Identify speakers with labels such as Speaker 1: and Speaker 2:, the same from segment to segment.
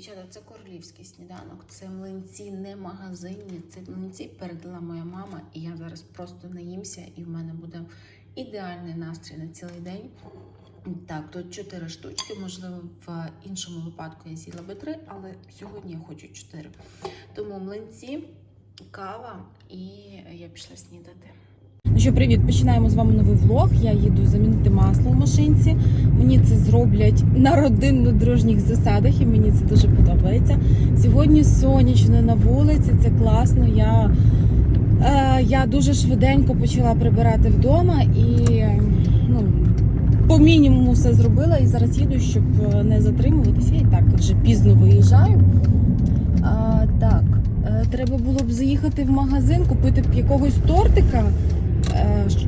Speaker 1: Дівчата, це королівський сніданок, це млинці не магазинні, це млинці передала моя мама, і я зараз просто наїмся, і в мене буде ідеальний настрій на цілий день. Так, тут чотири штучки, можливо, в іншому випадку я з'їла би три, але сьогодні я хочу чотири. Тому млинці, кава, і я пішла снідати.
Speaker 2: Ну що, привіт, починаємо з вами новий влог. Я їду замінити масло в машинці. Мені це зроблять на родинно-дружніх засадах, і мені це дуже подобається. Сьогодні сонячно на вулиці, це класно. Я, е, я дуже швиденько почала прибирати вдома і ну, по мінімуму все зробила. І зараз їду, щоб е, не затримуватися. Я і так вже пізно виїжджаю. А, так, е, треба було б заїхати в магазин, купити б якогось тортика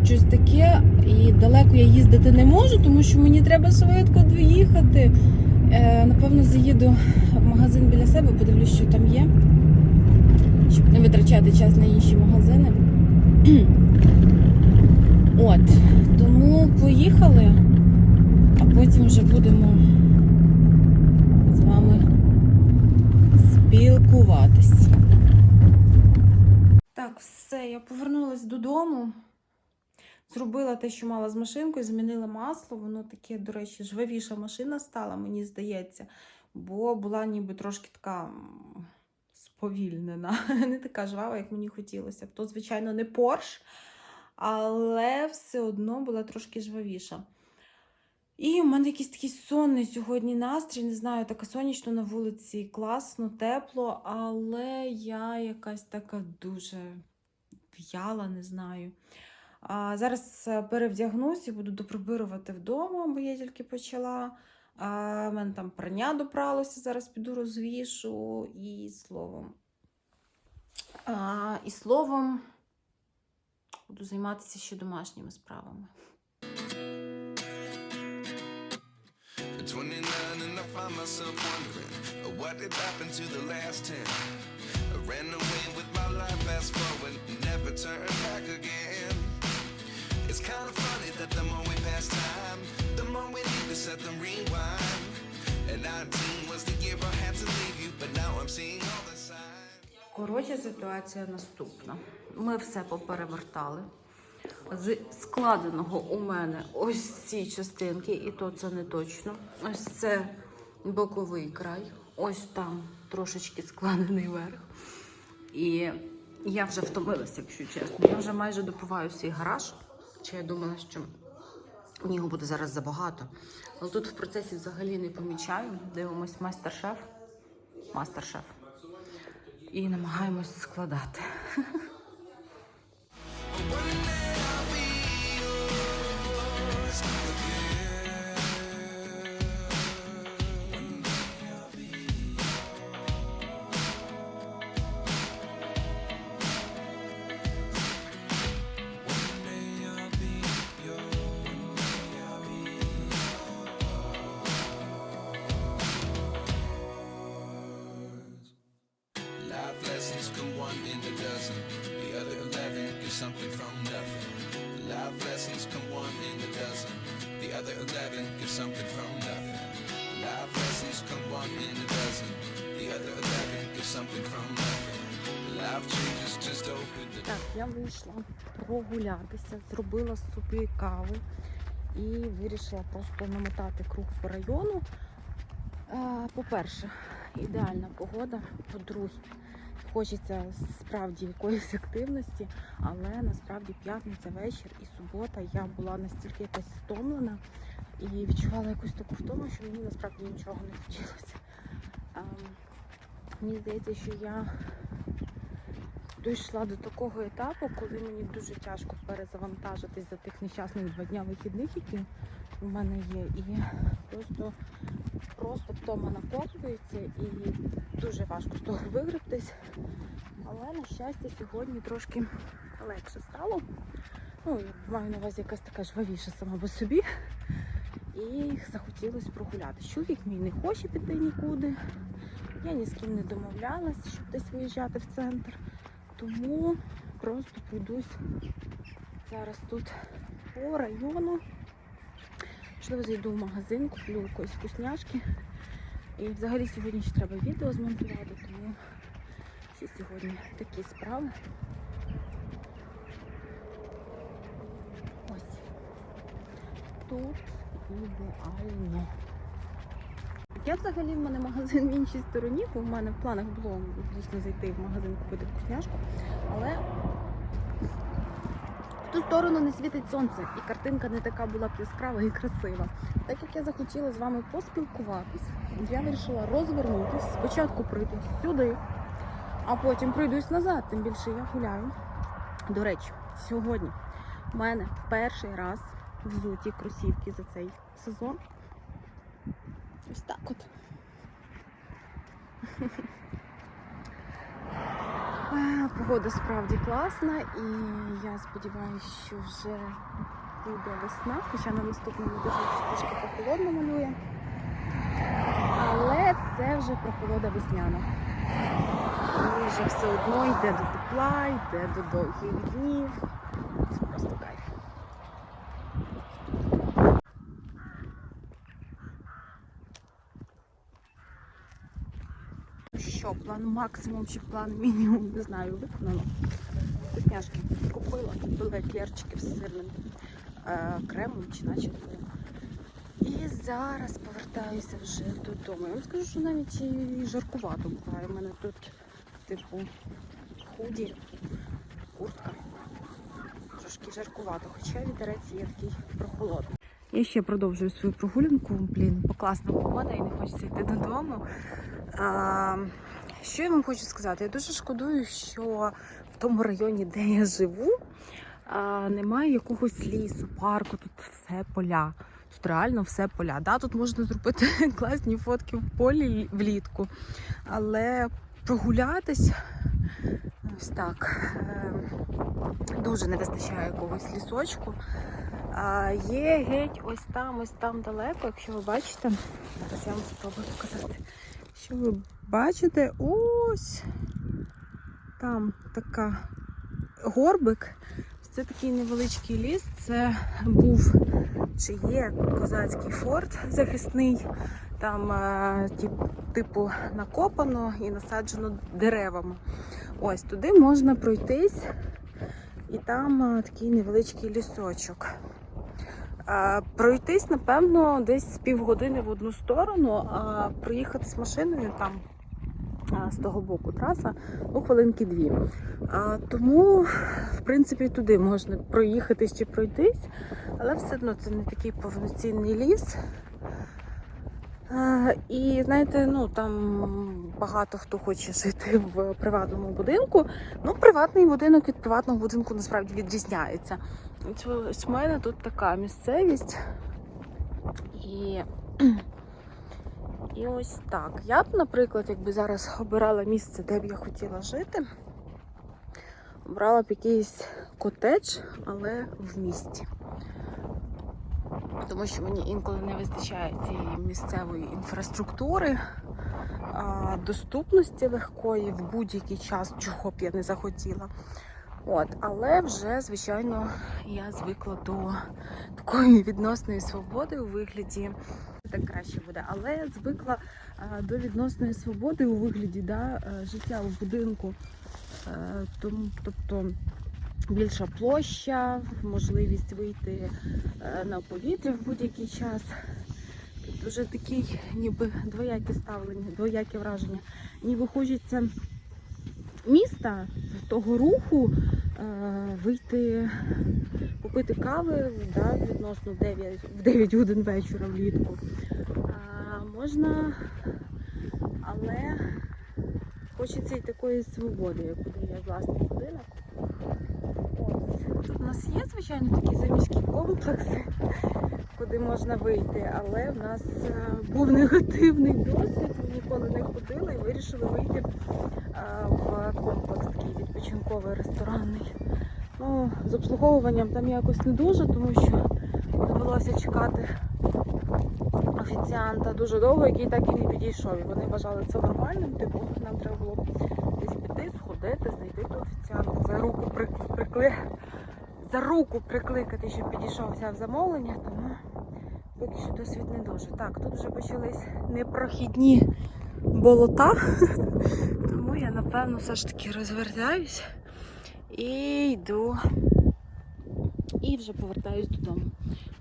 Speaker 2: щось таке. І далеко я їздити не можу, тому що мені треба швидко доїхати. Е, Напевно, заїду в магазин біля себе, подивлюсь, що там є, щоб не витрачати час на інші магазини. От, тому поїхали, а потім вже будемо з вами спілкуватись. Так, все, я повернулася додому. Зробила те, що мала з машинкою, замінила масло. Воно таке, до речі, жвавіша машина стала, мені здається, бо була ніби трошки така сповільнена. Не така жвава, як мені хотілося. То, звичайно, не Порш, але все одно була трошки жвавіша. І в мене якийсь такий сонний сьогодні настрій. Не знаю, така сонячно на вулиці, класно, тепло, але я якась така дуже в'яла, не знаю. А зараз е, перевдягнусь і буду доприбирувати вдома, бо я тільки почала. В мене там прання допралося, зараз піду розвішу. І словом. А, і словом, буду займатися ще домашніми справами.
Speaker 3: At 29 and I find myself wondering uh, what did happen to the last 10. I ran away with my life, fast forward, never turn back again. It's kind of funny that the more we pass time, the more we need to set them rewind. And 19 was the year I had to leave you, but now I'm seeing all the signs.
Speaker 1: Коротше, ситуація наступна. Ми все поперевертали. З складеного у мене ось ці частинки, і то це не точно. Ось це боковий край, ось там трошечки складений верх. І я вже втомилася, якщо чесно. Я вже майже допиваю свій гараж. Чи я думала, що нього буде зараз забагато. Але тут в процесі взагалі не помічаю. Дивимось майстер-шеф. Мастер-шеф. І намагаємось складати.
Speaker 3: Life
Speaker 2: я вийшла прогулятися, зробила собі кави і вирішила просто намотати круг по району. По-перше, ідеальна погода. По-друге, хочеться справді якоїсь активності, але насправді п'ятниця вечір і субота я була настільки якась стомлена і відчувала якусь таку втому, що мені насправді нічого не хотілося. Мені здається, що я дійшла до такого етапу, коли мені дуже тяжко перезавантажитись за тих нещасних два дня вихідних, які в мене є. І просто, просто втома накоплюється і дуже важко з того вигребтись. Але на щастя, сьогодні трошки легше стало. Ну, маю на увазі якась така жвавіша сама по собі. І захотілося прогуляти. Чоловік мій не хоче піти нікуди. Я ні з ким не домовлялась, щоб десь виїжджати в центр. Тому просто пройдусь зараз тут по району. Можливо, зайду в магазин, куплю якоїсь вкусняшки. І взагалі сьогодні ще треба відео змонтувати, тому всі сьогодні такі справи. Ось. Тут ідеально. Я взагалі в мене магазин в іншій стороні, бо в мене в планах було дійсно зайти в магазин купити вкусняшку. Але в ту сторону не світить сонце, і картинка не така була б яскрава і красива. Так як я захотіла з вами поспілкуватись, я вирішила розвернутись, спочатку пройти сюди, а потім пройдусь назад, тим більше я гуляю. До речі, сьогодні в мене перший раз взуті кросівки за цей сезон. Ось так от. Е, Погода справді класна і я сподіваюся, що вже буде весна, хоча на наступному тижні трішки прохолодно малює. Але це вже прохолода весняна. І вже все одно йде до тепла, йде до довгих днів. Це просто кайф. Ну Що, план максимум чи план мінімум, не знаю, виконано. Вкусняшки купила, купила еклерчики з сирним е, кремом чи начинкою. І зараз повертаюся вже додому. Я вам скажу, що навіть і жаркувато буває. У мене тут, типу, худі, куртка. Трошки жаркувато, хоча вітерець є такий прохолодний. Я ще продовжую свою прогулянку. Блін, бо класна погода і не хочеться йти додому. А, що я вам хочу сказати? Я дуже шкодую, що в тому районі, де я живу, немає якогось лісу, парку, тут все поля. Тут реально все поля. Да, тут можна зробити класні фотки в полі влітку, але прогулятись ось так е, дуже не вистачає якогось лісочку. А є геть ось там, ось там далеко, якщо ви бачите. Зараз я вам спробую показати. Що ви бачите? Ось там така горбик. Це такий невеличкий ліс. Це був чи є козацький форт захисний. Там е, типу накопано і насаджено деревами. Ось туди можна пройтись, і там е, такий невеличкий лісочок. Е, Пройтись, напевно, десь півгодини в одну сторону, а проїхати з машиною там а, з того боку траса, ну, хвилинки дві. А, тому, в принципі, туди можна проїхатись чи пройтись, але все одно це не такий повноцінний ліс. І знаєте, ну там багато хто хоче жити в приватному будинку. Ну, приватний будинок від приватного будинку насправді відрізняється. Ось в мене тут така місцевість. І, і ось так. Я б, наприклад, якби зараз обирала місце, де б я хотіла жити, обрала б якийсь котедж, але в місті. Тому що мені інколи не вистачає цієї місцевої інфраструктури, доступності легкої в будь-який час, чого б я не захотіла. От, але вже, звичайно, я звикла до такої відносної свободи у вигляді. Так краще буде, але я звикла до відносної свободи у вигляді да, е, життя у будинку. Е, тобто більша площа, можливість вийти е, на повітря в будь-який час. Тут вже такий ніби двояке ставлення, двояке враження. Ніби хочеться міста, того руху, е, вийти, попити кави да, відносно 9, в 9 годин вечора влітку. Можна, але хочеться і такої свободи, як є власний будинок. Тут у нас є, звичайно, такі заміські комплекси, куди можна вийти, але в нас е, був негативний досвід. Ми ніколи не ходили і вирішили вийти е, в комплекс такий відпочинковий ресторанний. О, з обслуговуванням там якось не дуже, тому що довелося чекати офіціанта дуже довго, який так і не підійшов. І вони вважали це нормальним. Типу, нам треба було десь піти, сходити, знайти того офіціанта, за руку прик- прикли... за руку прикликати, щоб підійшов взяв замовлення, тому поки що досвід не дуже. Так, тут вже почались непрохідні болота, тому я напевно все ж таки розвертаюсь і йду. І вже повертаюсь додому.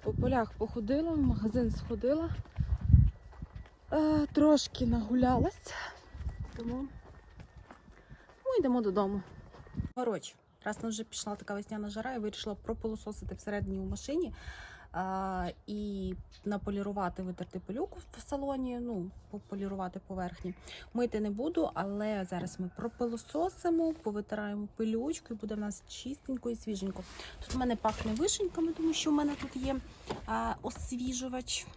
Speaker 2: По полях походила, в магазин сходила, е, трошки нагулялась, тому ну, йдемо додому. Коротше, раз у нас вже пішла така весняна жара, я вирішила пропилососити всередині у машині а, і наполірувати, витерти пилюку в салоні, ну, пополірувати поверхні. Мити не буду, але зараз ми пропилососимо, повитираємо пилючку і буде в нас чистенько і свіженько. Тут в мене пахне вишеньками, тому що в мене тут є а, освіжувач.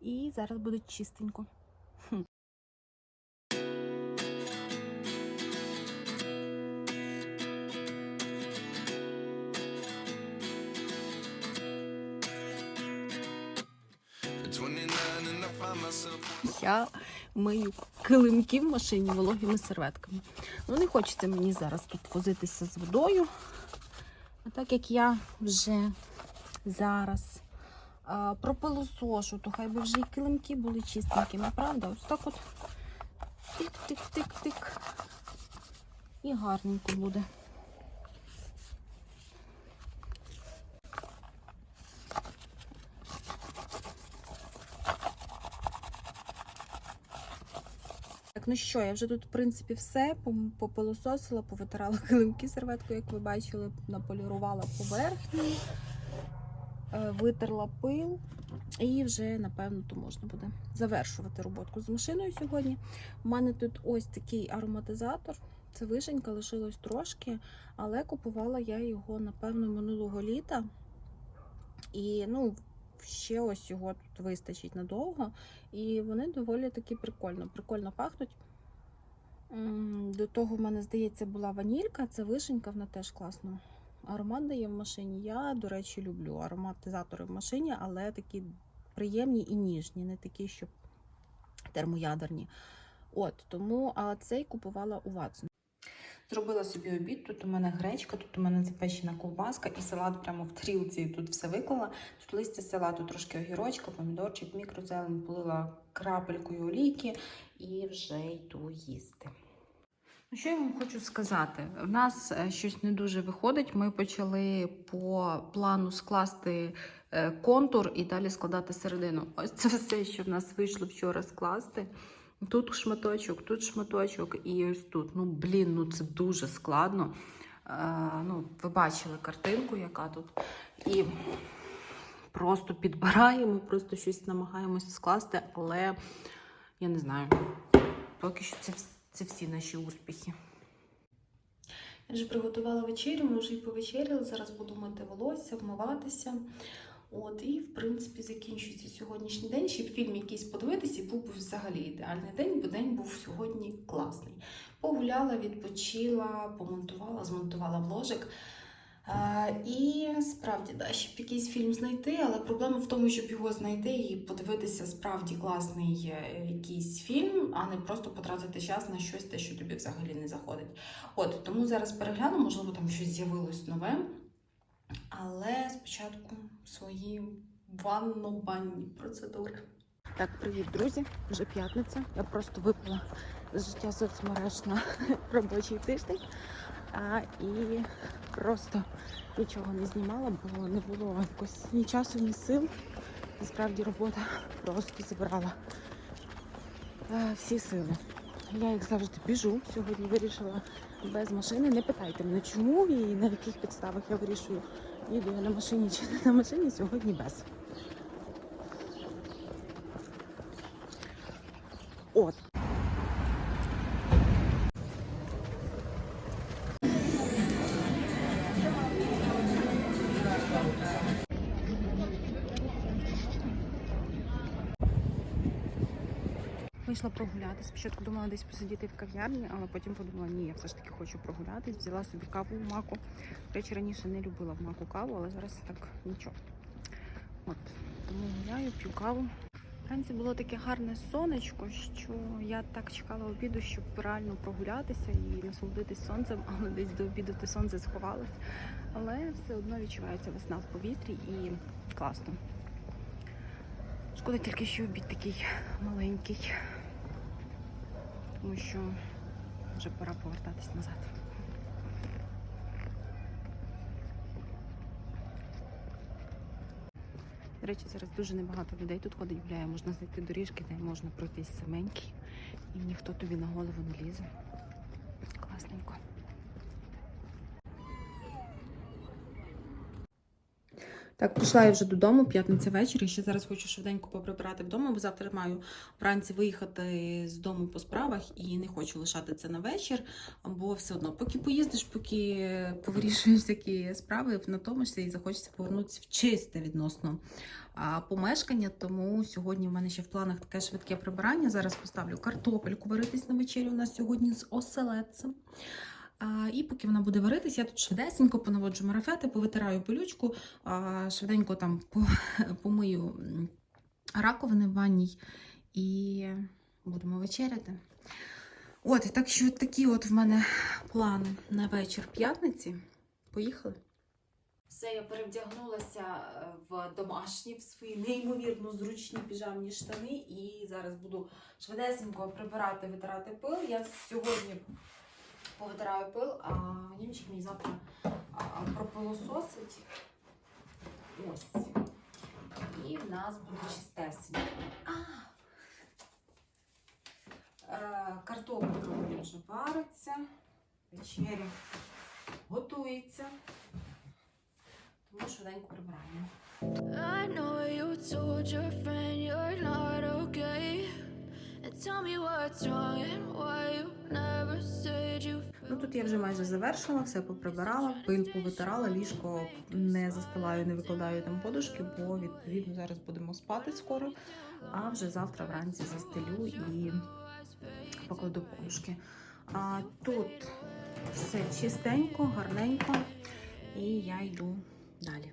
Speaker 2: І зараз буде чистенько. Я мию килимки в машині вологими серветками. Ну, не хочеться мені зараз тут возитися з водою. А так як я вже зараз а, пропилосошу, то хай би вже і килимки були чистенькими, правда? Ось так от тик-тик-тик-тик. І гарненько буде. Ну що, я вже тут, в принципі, все попилососила, повитирала килимки серветкою, як ви бачили, наполірувала поверхню, е, витерла пил. І вже, напевно, то можна буде завершувати роботку з машиною сьогодні. У мене тут ось такий ароматизатор. Це вишенька, лишилось трошки, але купувала я його, напевно, минулого літа. І ну, ще ось його тут вистачить надовго. І вони доволі таки прикольно. Прикольно пахнуть. До того, в мене, здається, була ванілька, це вишенька, вона теж класно. Аромат дає в машині. Я, до речі, люблю ароматизатори в машині, але такі приємні і ніжні, не такі, щоб термоядерні. От, тому а цей купувала у Ватсон. Зробила собі обід. Тут у мене гречка, тут у мене запечена ковбаска і салат прямо в тарілці. Тут все виклала. Тут листя салату, трошки огірочка, помідорчик, мікрозелень, полила крапелькою олійки і вже йду їсти. Ну, що я вам хочу сказати? В нас е, щось не дуже виходить. Ми почали по плану скласти е, контур і далі складати середину. Ось це все, що в нас вийшло вчора скласти. Тут шматочок, тут шматочок і ось тут. Ну, блін, ну це дуже складно. Е, ну, ви бачили картинку, яка тут. І просто підбираємо, просто щось намагаємося скласти, але я не знаю. Поки що це, це всі наші успіхи. Я вже приготувала вечерю, ми вже і повечеряли. Зараз буду мити волосся, вмиватися. От, і, в принципі, закінчується сьогоднішній день. Ще б фільм якийсь подивитися, і був би взагалі ідеальний день, бо день був сьогодні класний. Погуляла, відпочила, помонтувала, змонтувала вложик. А, і справді, да, ще б якийсь фільм знайти, але проблема в тому, щоб його знайти і подивитися справді класний е, якийсь фільм, а не просто потратити час на щось, те, що тобі взагалі не заходить. От тому зараз перегляну, можливо, там щось з'явилось нове. Але спочатку свої ванно-банні процедури. Так, привіт, друзі! Вже п'ятниця. Я просто випала з життя соцмереж на робочий тиждень. А, і просто нічого не знімала, бо не було якось ні часу, ні сил. Справді робота просто забрала е, всі сили. Я, як завжди, біжу. Сьогодні вирішила без машини. Не питайте мене, чому і на яких підставах я вирішую, їду я на машині чи не на машині, сьогодні без. От.
Speaker 1: Вийшла прогуляти. Спочатку думала десь посидіти в кав'ярні, але потім подумала, ні, я все ж таки хочу прогулятись. Взяла собі каву в маку. До речі, раніше не любила в маку каву, але зараз так нічого. От, тому гуляю, п'ю каву. Вранці було таке гарне сонечко, що я так чекала обіду, щоб реально прогулятися і насолодитись сонцем, але десь до обіду те сонце сховалось. Але все одно відчувається весна в повітрі і класно. Шкода тільки, що обід такий маленький, тому що вже пора повертатись назад. До речі, зараз дуже небагато людей тут ходить, гуляє, можна знайти доріжки, де можна пройтись саменькі, і ніхто тобі на голову не лізе. Класненько.
Speaker 2: Так, прийшла я вже додому, п'ятниця вечір. Ще зараз хочу швиденько поприбирати вдома, бо завтра маю вранці виїхати з дому по справах і не хочу лишати це на вечір. Бо все одно, поки поїздиш, поки повирішуєш всякі справи, натомишся і захочеться повернутися в чисте відносно помешкання. Тому сьогодні в мене ще в планах таке швидке прибирання. Зараз поставлю картопельку варитись на вечерю. У нас сьогодні з оселедцем. І поки вона буде варитись, я тут швидесенько понаводжу марафети, повитираю пилючку, швиденько там помию раковини в ванній і будемо вечеряти. От, так що такі от в мене плани на вечір п'ятниці. Поїхали. Все, я перевдягнулася е, в домашні, в свої неймовірно зручні піжамні штани, і зараз буду швидесенько прибирати, витирати пил. Я сьогодні повитираю пил, а німчик мені завтра пропилососить. Ось. І в нас буде чистесенько. Е, Картопелька вже вариться, вечеря готується. Тому швиденько прибираємо.
Speaker 4: I know you told your friend you're not okay. And tell me what's wrong and
Speaker 2: Ну тут я вже майже завершила, все поприбирала, пиль повитирала, ліжко не застилаю, не викладаю там подушки, бо відповідно зараз будемо спати скоро. А вже завтра вранці застелю і покладу подушки. А тут все чистенько, гарненько, і я йду далі.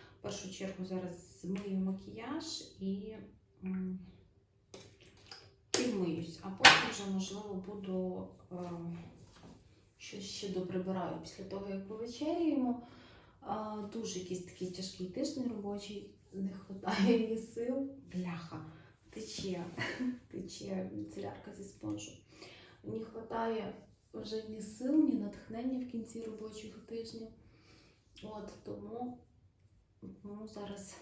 Speaker 2: в першу чергу зараз змию макіяж і, вмиюсь. А потім вже, можливо, буду е, щось ще доприбираю після того, як повечеряємо. Дуже якийсь такий тяжкий тиждень робочий, не вистачає ні сил. Бляха, тече, тече солярка зі спонжу. Не вистачає вже ні сил, ні натхнення в кінці робочого тижня. От тому ну, зараз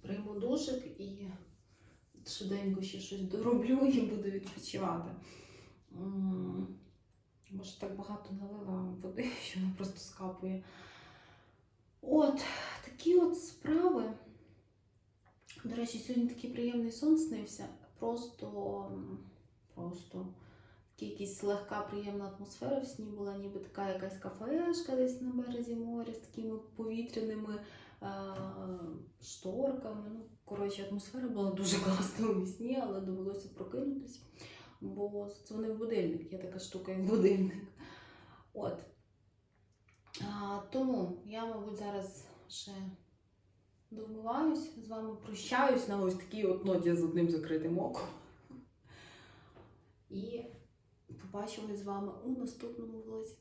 Speaker 2: прийму душик і швиденько ще щось дороблю і буду відпочивати. Може, так багато налила води, що вона просто скапує. От, такі от справи. До речі, сьогодні такий приємний сон снився. Просто, просто якась легка приємна атмосфера в сні була, ніби така якась кафешка десь на березі моря з такими повітряними е- шторками. Ну, коротше, атмосфера була дуже класна у сні, але довелося прокинутися, бо дзвонив будильник, є така штука, як будильник. От. А, тому я, мабуть, зараз ще домиваюсь, з вами прощаюсь на ось такій от ноті з одним закритим оком. І побачимось з вами у наступному влозі.